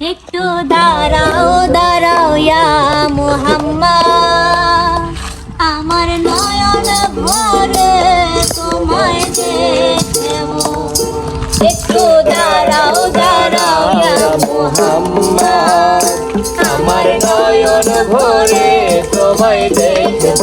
একটু দাঁড়াও দাঁড়াও ইয়া মুহাম্মদ। আমার নয়ন ভরে তোমায় দেখব একটু দাঁড়াও দাঁড়াও ইয়া মুহাম্মদ। আমার নয়ন ভরে তোমায় দেখব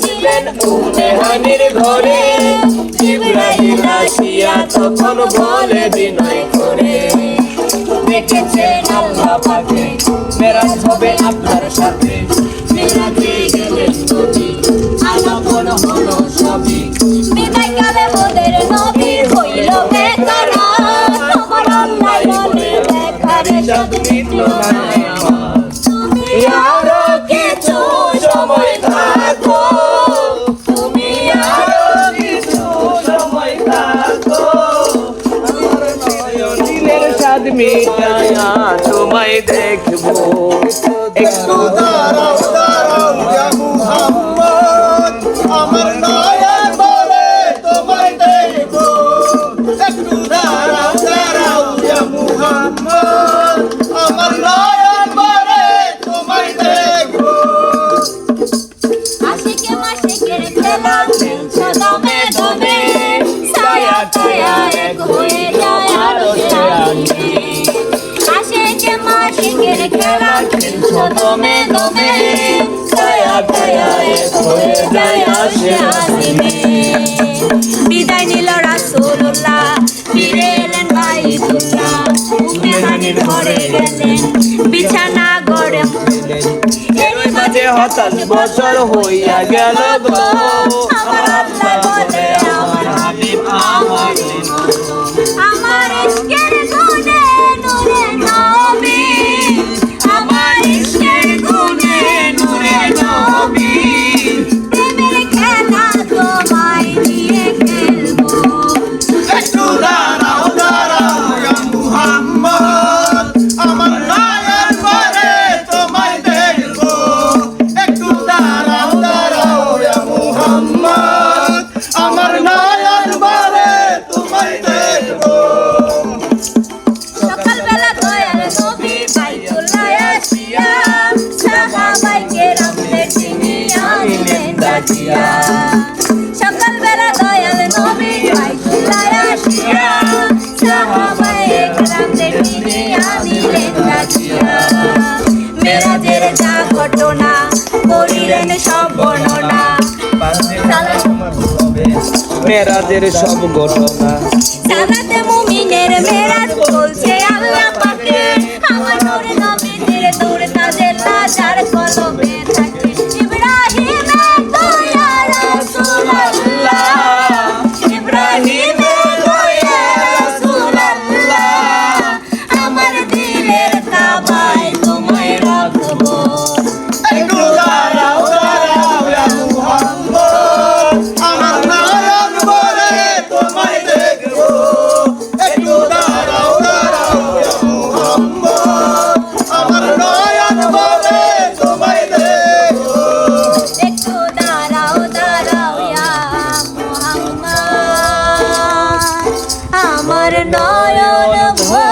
ছিলেন উম্মে হানির ঘরে ইব্রাহিম আসিয়া তখন বলে বিনয় করে দেখেছেন আল্লাহ পাকে মেরাজ আপনার সাথে মিটায়া তোমায় দেখব। একটু দাঁড়াও দাঁড়াও আমার নয়ন দমে দমে ছায়া ছায়া এক হয়ে যায় আসে আসিনে। বিদায় নিল রাসূলুল্লাহ বছর হইয়া গেল গো। আমার আল্লাহ করিলেন সব বর্ণনা মেরাজের সব ঘটনা সালাতে মুমিনের মেরাজ বলছে আল্লাহ পাকে। আমার নূরে নবীদের দূর তাদের লাজার কলবে তোমায় দেখব। একটু দাঁড়াও দাঁড়াও আমার নয়ন ভরে তোমায় দেখব। একটু দাঁড়াও দাঁড়াও আমার নয়ন ভরে